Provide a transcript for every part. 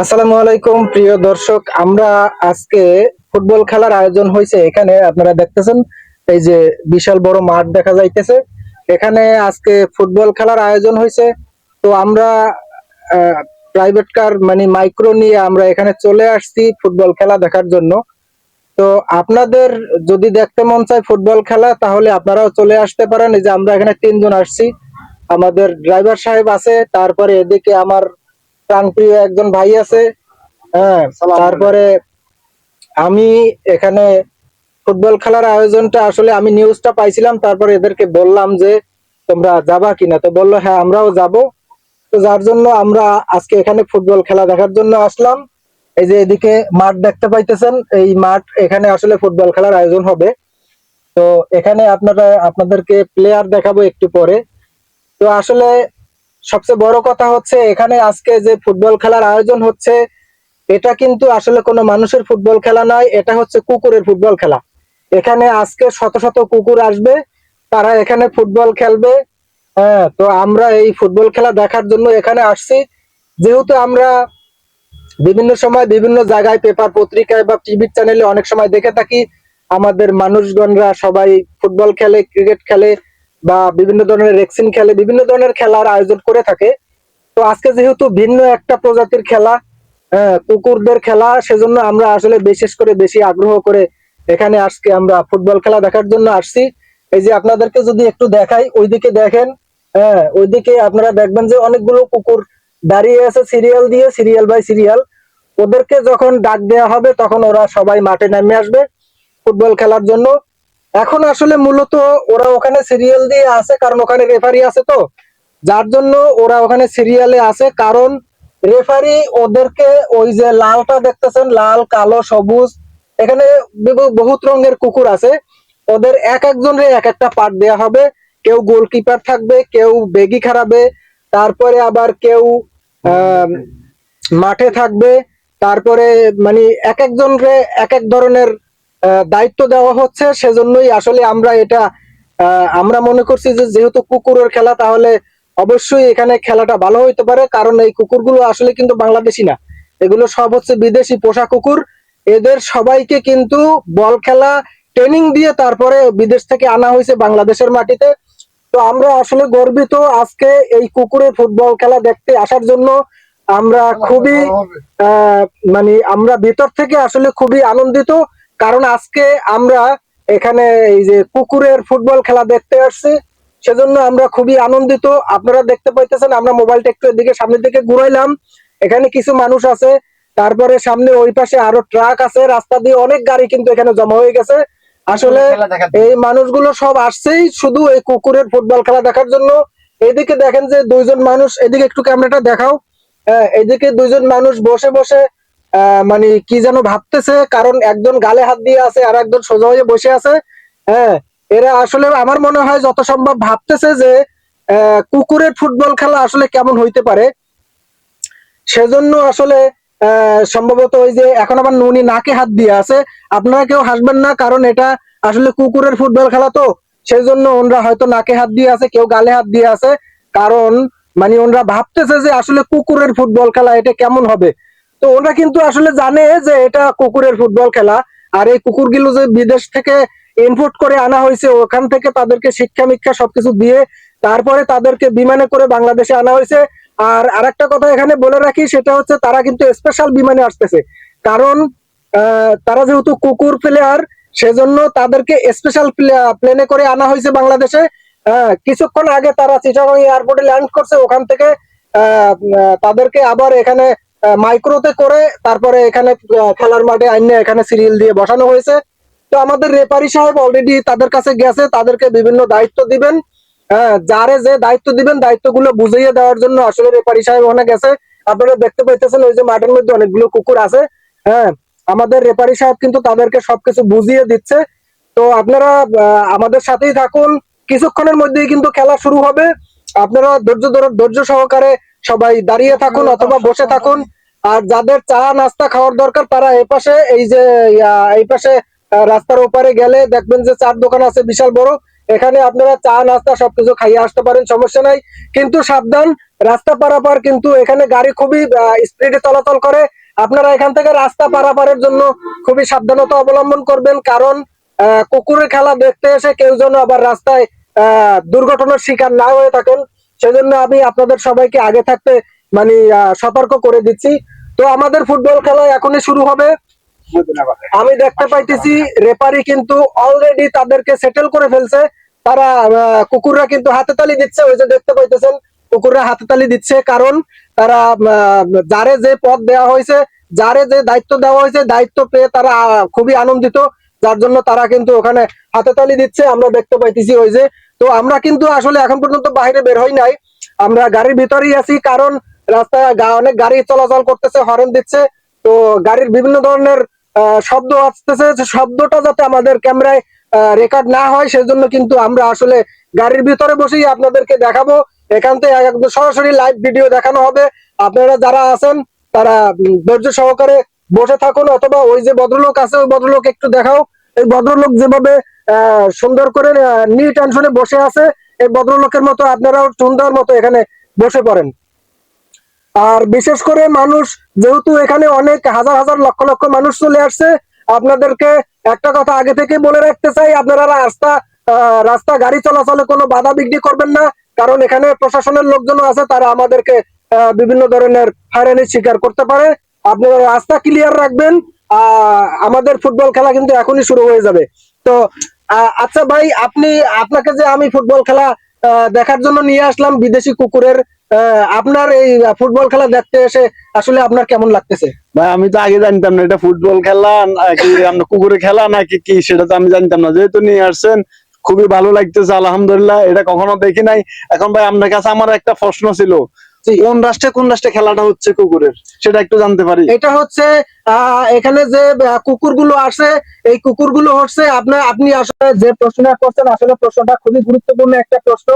আসসালামু আলাইকুম, প্রিয় দর্শক। আমরা আজকে ফুটবল খেলার আয়োজন হয়েছে। এখানে আপনারা দেখতেছেন, এই যে বিশাল বড় মাঠ দেখা যাইতেছে। এখানে আজকে ফুটবল খেলার আয়োজন হয়েছে। তো আমরা প্রাইভেট কার মানে মাইক্রো নিয়ে আমরা এখানে চলে আসছি ফুটবল খেলা দেখার জন্য। তো আপনাদের যদি দেখতে মন চায় ফুটবল খেলা, তাহলে আপনারাও চলে আসতে পারেন। এই যে আমরা এখানে তিনজন আসছি। আমাদের ড্রাইভার সাহেব আছে, তারপরে এদিকে আমার প্রাণপ্রিয় একজন ভাই আছে হ্যাঁ তারপরে আমি এখানে ফুটবল খেলার আয়োজনটা আসলে আমি নিউজটা পাইছিলাম তারপরে এদেরকে বললাম যে তোমরা যাবা কিনা? তো বলল হ্যাঁ আমরাও যাব। তো যার জন্য আমরা আজকে এখানে ফুটবল খেলা দেখার জন্য আসলাম। এই যে এদিকে মাঠ দেখতে পাইতেছেন এই মাঠ এখানে আসলে ফুটবল খেলার আয়োজন হবে। তো এখানে আপনারা আপনাদেরকে প্লেয়ার দেখাবো একটু পরে। তো আসলে সবচেয়ে বড় কথা হচ্ছে, এখানে আজকে যে ফুটবল খেলার আয়োজন হচ্ছে, এটা কিন্তু আসলে কোনো মানুষের ফুটবল খেলা নয়, এটা হচ্ছে কুকুরের ফুটবল খেলা। এখানে আজকে শত শত কুকুর আসবে, তারা এখানে ফুটবল খেলবে। হ্যাঁ তো আমরা এই ফুটবল খেলা দেখার জন্য এখানে আসছি। যেহেতু আমরা বিভিন্ন সময় বিভিন্ন জায়গায় পেপার পত্রিকায় বা টিভির চ্যানেলে অনেক সময় দেখে থাকি, আমাদের মানুষগণরা সবাই ফুটবল খেলে, ক্রিকেট খেলে বা বিভিন্ন ধরনের রেক্সিন খেলে বিভিন্ন ধরনের খেলার আয়োজন করে থাকে। তো আজকে যেহেতু ভিন্ন একটা প্রজাতির খেলা হ্যাঁ, কুকুরদের খেলা সেজন্য আমরা আসলে বিশেষ করে বেশি আগ্রহ করে এখানে আজকে আমরা ফুটবল খেলা দেখার জন্য আসছি। এই যে আপনাদেরকে যদি একটু দেখাই ওইদিকে দেখেন হ্যাঁ ওইদিকে আপনারা দেখবেন যে অনেকগুলো কুকুর দাঁড়িয়ে আছে সিরিয়াল দিয়ে সিরিয়াল বাই সিরিয়াল ওদেরকে যখন ডাক দেওয়া হবে তখন ওরা সবাই মাঠে নেমে আসবে ফুটবল খেলার জন্য। এখন আসলে মূলত ওরা ওখানে সিরিয়াল দিয়ে আছে, কারণ ওখানে রেফারি আছে তো। যার জন্য ওরা ওখানে সিরিয়ালে আছে, কারণ রেফারি ওদেরকে ওই যে লালটা দেখতেছেন, লাল, কালো, সবুজ, এখানে বহুত রঙের কুকুর আছে। ওদের এক একজনের এক একটা পার্ট দেয়া হবে। কেউ গোলকিপার থাকবে, কেউ বেগি খারাবে তারপরে আবার কেউ মাঠে থাকবে, তারপরে মানে এক একজনকে এক এক ধরনের দায়িত্ব দেওয়া হচ্ছে, সেজন্যই আসলে আমরা এটা আমরা মনে করছি যে যেহেতু কুকুরের খেলা, তাহলে অবশ্যই এখানে খেলাটা ভালো হইতে পারে, কারণ এই কুকুরগুলো আসলে কিন্তু বাংলাদেশি না। এগুলো সব হচ্ছে বিদেশি পোষা কুকুর। এদের সবাইকে কিন্তু বল খেলা ট্রেনিং দিয়ে তারপরে বিদেশ থেকে আনা হয়েছে বাংলাদেশের মাটিতে। তো আমরা আসলে গর্বিত আজকে এই কুকুরের ফুটবল খেলা দেখতে আসার জন্য। আমরা খুবই মানে আমরা ভিতর থেকে আসলে খুবই আনন্দিত। কারণ আজকে আমরা এখানে এই যে কুকুরের ফুটবল খেলা দেখতে আসছি সেজন্য আমরা খুবই আনন্দিত। আপনারা দেখতে পাইতেছেন আমরা মোবাইলটা একটু এদিকে সামনের দিকে ঘুরাইলাম। এখানে কিছু মানুষ আছে তারপরে সামনে ওই পাশে আরও ট্রাক আছে রাস্তা দিয়ে অনেক গাড়ি কিন্তু এখানে জমা হয়ে গেছে। আসলে এই মানুষগুলো সব আসছেই শুধু এই কুকুরের ফুটবল খেলা দেখার জন্য। এদিকে দেখেন যে দুইজন মানুষ এদিকে একটু ক্যামেরাটা দেখাও। হ্যাঁ, এদিকে দুইজন মানুষ বসে বসে মানে কি যেন ভাবতেছে, কারণ একজন গালে হাত দিয়ে আছে, আর একজন সোজা হয়ে বসে আছে। হ্যাঁ এরা আসলে আমার মনে হয় যত সম্ভব ভাবতেছে যে কুকুরের ফুটবল খেলা আসলে কেমন হইতে পারে। সেজন্য আসলে সম্ভবত ওই যে এখন আবার নুনি নাকে হাত দিয়ে আছে। আপনারা কেউ হাসবেন না, কারণ এটা আসলে কুকুরের ফুটবল খেলা তো। সেই জন্য ওনরা হয়তো নাকে হাত দিয়ে আছে, কেউ গালে হাত দিয়ে আছে। কারণ মানে ওনরা ভাবতেছে যে আসলে কুকুরের ফুটবল খেলা এটা কেমন হবে। তো ওরা কিন্তু আসলে জানে যে এটা কুকুরের ফুটবল খেলা। আর এই কুকুরগুলো যে বিদেশ থেকে ইনপুট করে আনা হয়েছে, ওখান থেকে তাদেরকে শিক্ষা মিক্ষা সবকিছু দিয়ে তারপরে তাদেরকে বিমানে করে বাংলাদেশে আনা হয়েছে। আর আরেকটা কথা এখানে বলে রাখি, সেটা হচ্ছে তারা কিন্তু স্পেশাল বিমানে আসতেছে। কারণ তারা যেহেতু কুকুর প্লেয়ার সেজন্য তাদেরকে স্পেশাল প্লেনে করে আনা হয়েছে বাংলাদেশে। কিছুক্ষণ আগে তারা চিটাগং এয়ারপোর্টে ল্যান্ড করছে, ওখান থেকে তাদেরকে আবার এখানে মাইক্রোতে করে তারপরে এখানে খেলার মাঠে আইনে এখানে সিরিয়াল দিয়ে বসানো হয়েছে। তো আমাদের রেপারি সাহেব অলরেডি তাদের কাছে গেছে তাদেরকে বিভিন্ন দায়িত্ব দিবেন। হ্যাঁ যারে যে দায়িত্ব দিবেন দায়িত্বগুলো বুঝিয়ে দেওয়ার জন্য আসলে রেপারি সাহেব ওখানে গেছে। আপনারা দেখতে পাইতেছেন ওই যে মাঠের মধ্যে অনেকগুলো কুকুর আছে। হ্যাঁ আমাদের রেপারি সাহেব কিন্তু তাদেরকে সবকিছু বুঝিয়ে দিচ্ছে। তো আপনারা আমাদের সাথেই থাকুন। কিছুক্ষণের মধ্যেই কিন্তু খেলা শুরু হবে। আপনারা ধৈর্য ধরে ধৈর্য সহকারে সবাই দাঁড়িয়ে থাকুন অথবা বসে থাকুন। আর যাদের চা নাস্তা খাওয়ার দরকার, তারা এই পাশে এই যে এই পাশে রাস্তার ওপারে গেলে দেখবেন যে চার দোকান আছে বিশাল বড়। এখানে আপনারা চা, নাস্তা সবকিছু খাইয়ে আসতে পারেন, সমস্যা নাই। কিন্তু সাবধান, রাস্তা পারাপার কিন্তু এখানে গাড়ি খুবই স্পিডে চলাচল করে। আপনারা এখান থেকে রাস্তা পারাপারের জন্য খুবই সাবধানতা অবলম্বন করবেন। কারণ কুকুরের খেলা দেখতে এসে কেউ যেন আবার রাস্তায় দুর্ঘটনার শিকার না হয়ে থাকেন। সেজন্য আমি আপনাদের সবাইকে আগে থাকতে মানে সতর্ক করে দিচ্ছি। তো আমাদের ফুটবল খেলা এখনই শুরু হবে। আমি দেখতে পাইতেছি রেপারি কিন্তু অলরেডি তাদেরকে সেটেল করে ফেলছে। তারা কুকুররা কিন্তু হাতে তালি দিচ্ছে, ওই যে দেখতে পাইতেছেন, কুকুররা হাতে তালি দিচ্ছে কারণ তারা যারে যে পদ দেওয়া হয়েছে, যারে যে দায়িত্ব দেওয়া হয়েছে, দায়িত্ব পেয়ে তারা খুবই আনন্দিত। যার জন্য তারা কিন্তু ওখানে হাতে তালি দিচ্ছে, আমরা দেখতে পাইতেছি ওই যে। তো আমরা কিন্তু আসলে এখন পর্যন্ত বাইরে বের হই নাই। আমরা গাড়ির ভিতরেই আছি, কারণ রাস্তায় অনেক গাড়ি চলাচল করতেছে হরেন দিচ্ছে। তো গাড়ির বিভিন্ন ধরনের শব্দ আসতেছে। শব্দটা যাতে আমাদের ক্যামেরায় রেকর্ড না হয়, সেজন্য কিন্তু আমরা আসলে গাড়ির ভিতরে বসেই আপনাদেরকে দেখাবো। এখান থেকে একদম সরাসরি লাইভ ভিডিও দেখানো হবে। আপনারা যারা আছেন, তারা ধৈর্য সহকারে বসে থাকুন, অথবা ওই যে ভদ্রলোক আছে, ওই ভদ্রলোক একটু দেখাও। এই ভদ্রলোক যেভাবে সুন্দর করে নি টেনশনে বসে আছে, এই ভদ্রলোকের মতো আপনারাও সুন্দর মতো এখানে বসে পড়েন। আর বিশেষ করে মানুষ, যেহেতু এখানে অনেক হাজার হাজার লক্ষ লক্ষ মানুষ চলে আসছে, আপনাদেরকে একটা কথা আগে থেকে বলে রাখতে চাই, আপনারা রাস্তা রাস্তা গাড়ি চলাচলে কোনো বাধা বিঘ্নি করবেন না, কারণ এখানে প্রশাসনের লোকজন আছে, তারা আমাদেরকে বিভিন্ন ধরনের হয়রানির শিকার করতে পারে। আপনারা রাস্তা ক্লিয়ার রাখবেন আমাদের ফুটবল খেলা কিন্তু এখনই শুরু হয়ে যাবে। তো আচ্ছা ভাই, আপনি, আপনাকে যে আমি ফুটবল খেলা দেখার জন্য নিয়ে আসলাম বিদেশি কুকুরের আপনার এই ফুটবল খেলা দেখতে এসে আসলে আপনার কেমন লাগতেছে? ভাই আমি তো আগে জানতাম না এটা ফুটবল খেলা নাকি আমরা কুকুরে খেলা নাকি কি সেটা তো আমি জানতাম না। যেহেতু নিয়ে আসছেন খুবই ভালো লাগতেছে আলহামদুলিল্লাহ এটা কখনো দেখি নাই। এখন ভাই আপনার কাছে আমার একটা প্রশ্ন ছিল। কোন রাষ্ট্রে কোন রাষ্ট্রে খেলাটা হচ্ছে কুকুরের? সেটা একটু জানতে পারি। এটা হচ্ছে আহ, এখানে যে কুকুরগুলো আসে এই কুকুরগুলো হচ্ছে আপনার আপনি আসলে যে প্রশ্নটা করছেন আসলে প্রশ্নটা খুবই গুরুত্বপূর্ণ একটা প্রশ্ন।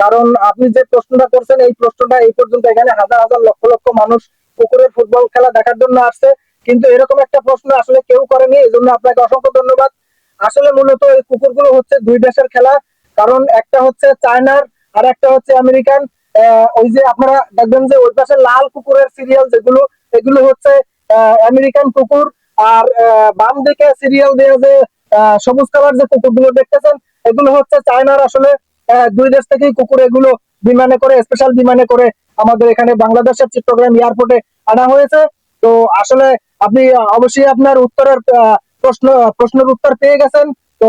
কারণ আপনি যে প্রশ্নটা করছেন, এই প্রশ্নটা এই পর্যন্ত এখানে হাজার হাজার লক্ষ লক্ষ মানুষ কুকুরের ফুটবল খেলা দেখার জন্য আসছে। কিন্তু এরকম একটা প্রশ্ন আসলে কেউ করেনি, এই জন্য আপনাকে অসংখ্য ধন্যবাদ। আসলে মূলত এই কুকুরগুলো হচ্ছে দুই দেশের খেলা, কারণ একটা হচ্ছে চায়নার আর একটা হচ্ছে আমেরিকান। ওই যে আপনারা দেখবেন যে ওই পাশে লাল কুকুরের সিরিয়াল যেগুলো, এগুলো হচ্ছে আমেরিকান কুকুর। আর বাম দিকে সিরিয়াল দিয়ে যে সবুজ কালার যে কুকুরগুলো দেখতেছেন, এগুলো হচ্ছে চায়নার আসলে দুই দেশ থেকেই কুকুর এগুলো বিমানে করে স্পেশাল বিমানে করে আমাদের এখানে বাংলাদেশের চট্টগ্রাম এয়ারপোর্টে আনা হয়েছে। তো আসলে আপনি অবশ্যই আপনার উত্তরের প্রশ্ন, প্রশ্নের উত্তর পেয়ে গেছেন। তো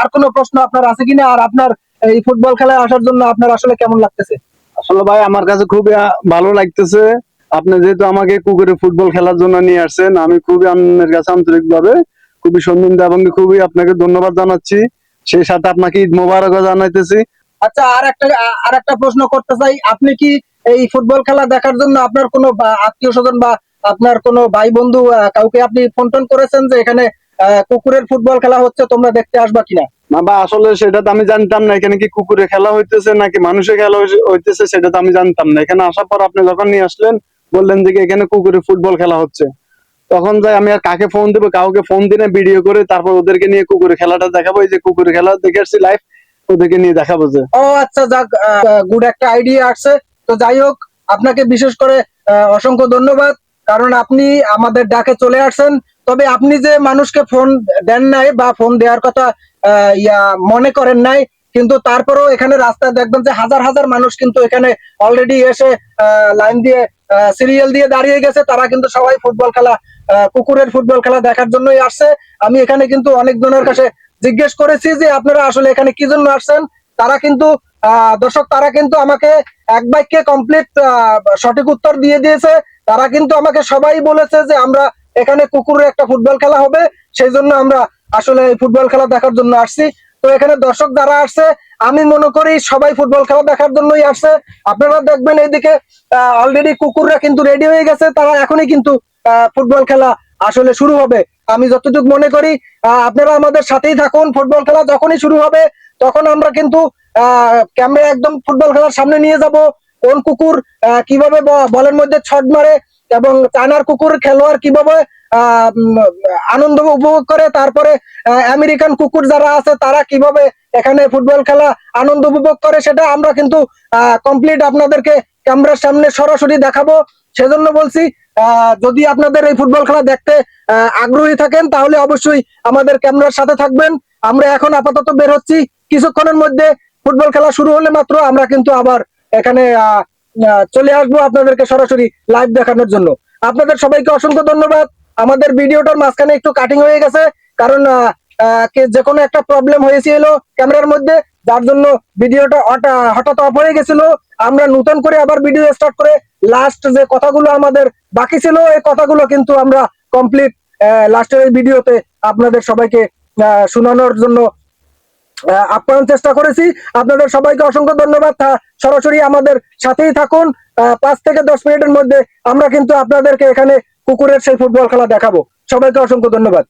আর কোনো প্রশ্ন আপনার আছে কিনা? আর আপনার, এই ফুটবল খেলায় আসার জন্য আপনার আসলে কেমন লাগতেছে? আসলে ভাই, আমার কাছে খুবই ভালো লাগতেছে। আপনি যেহেতু আমাকে কুকুরে ফুটবল খেলার জন্য নিয়ে আসছেন, আমি খুবই আপনার কাছে আন্তরিক ভাবে খুবই সন্দিগ্ধ এবং খুবই আপনাকে ধন্যবাদ জানাচ্ছি। সেই সাথে আপনাকে ঈদ মোবারকও জানাইতেছি। আচ্ছা আর একটা আর একটা প্রশ্ন করতে চাই। আপনি কি এই ফুটবল খেলা দেখার জন্য আপনার কোনো আত্মীয় স্বজন বা আপনার কোনো ভাই বন্ধু কাউকে আপনি ফোন টোন করেছেন যে এখানে কুকুরের ফুটবল খেলা হচ্ছে তোমরা দেখতে আসবা কিনা? বা আসলে সেটা তো আমি জানতাম না। এখানে কি কুকুরে খেলা হইতেছে নাকি মানুষের খেলা হইতেছে সেটা তো আমি জানতাম না। এখানে আসার পর আপনি যখন নিয়ে আসলেন বললেন যে এখানে কুকুরে ফুটবল খেলা হচ্ছে। তখন যাই আমি আর কাকে ফোন দেবো? কাউকে ফোন দিনে ভিডিও করে তারপর ওদেরকে নিয়ে কুকুরে খেলাটা দেখাবো। এই যে কুকুরে খেলা দেখে আসছি লাইভ ওদেরকে নিয়ে দেখাবো যে। ও আচ্ছা যাক গুড একটা আইডিয়া আসছে। তো যাই হোক, আপনাকে বিশেষ করে অসংখ্য ধন্যবাদ। কারণ আপনি আমাদের ডাকে চলে আসছেন। তবে আপনি যে মানুষকে ফোন দেন নাই বা ফোন দেওয়ার কথা ইয়া, মনে করেন নাই, কিন্তু তারপরেও এখানে রাস্তায় দেখবেন যে হাজার হাজার মানুষ কিন্তু এখানে অলরেডি এসে লাইন দিয়ে সিরিয়াল দিয়ে দাঁড়িয়ে গেছে। তারা কিন্তু সবাই ফুটবল খেলা কুকুরের ফুটবল খেলা দেখার জন্যই আসছে। আমি এখানে কিন্তু অনেক জনের কাছে জিজ্ঞেস করেছি যে, আপনারা আসলে এখানে কি জন্য আসছেন? তারা কিন্তু দর্শক, তারা কিন্তু আমাকে এক বাক্যে কমপ্লিট সঠিক উত্তর দিয়ে দিয়েছে। তারা কিন্তু আমাকে সবাই বলেছে যে, আমরা এখানে কুকুরের একটা ফুটবল খেলা হবে। সেই জন্য আমরা আসলে এই ফুটবল খেলা দেখার জন্য আসছি। তো এখানে দর্শক যারা আসছে, আমি মনে করি সবাই ফুটবল খেলা দেখার জন্যই আসছে। আপনারা দেখবেন এইদিকে অলরেডি কুকুররা কিন্তু রেডি হয়ে গেছে। তারা এখনই কিন্তু ফুটবল খেলা আসলে শুরু হবে। আমি যতটুকু মনে করি আপনারা আমাদের সাথেই থাকুন ফুটবল খেলা যখনই শুরু হবে, তখন আমরা কিন্তু ক্যামেরা একদম ফুটবল খেলার সামনে নিয়ে যাব। কোন কুকুর কীভাবে বলের মধ্যে ছট মারে এবং চায়নার কুকুর, খেলোয়াড় কীভাবে আনন্দ উপভোগ করে, তারপরে আমেরিকান কুকুর যারা আছে, তারা কীভাবে এখানে ফুটবল খেলা আনন্দ উপভোগ করে, সেটা আমরা কিন্তু কমপ্লিট আপনাদেরকে ক্যামেরার সামনে সরাসরি দেখাবো। সেজন্য বলছি যদি আপনাদের এই ফুটবল খেলা দেখতে আগ্রহী থাকেন, তাহলে অবশ্যই আমাদের ক্যামেরার সাথে থাকবেন। আমরা এখন আপাতত বের হচ্ছি। কিছুক্ষণের মধ্যে ফুটবল খেলা শুরু হলে মাত্র আমরা কিন্তু আবার এখানে চলে আসব আপনাদেরকে সরাসরি লাইভ দেখানোর জন্য। আপনাদের সবাইকে অসংখ্য ধন্যবাদ। আমাদের ভিডিওটার মাঝখানে একটু কাটিং হয়ে গেছে, কারণ যে কোনো একটা প্রবলেম হয়েছিল ক্যামেরার মধ্যে, যার জন্য ভিডিওটা হঠাৎ অফ হয়ে গেছিল। আমরা নতুন করে আবার ভিডিও স্টার্ট করে লাস্ট যে কথাগুলো আমাদের বাকি ছিল, এই কথাগুলো কিন্তু আমরা কমপ্লিট লাস্টের এই ভিডিওতে আপনাদের সবাইকে শোনানোর জন্য আপ্যায়ন চেষ্টা করেছি। আপনাদের সবাইকে অসংখ্য ধন্যবাদ। সরাসরি আমাদের সাথেই থাকুন। পাঁচ থেকে দশ মিনিটের মধ্যে আমরা কিন্তু আপনাদেরকে এখানে কুকুরের সেই ফুটবল খেলা দেখাবো। সবাইকে অসংখ্য ধন্যবাদ।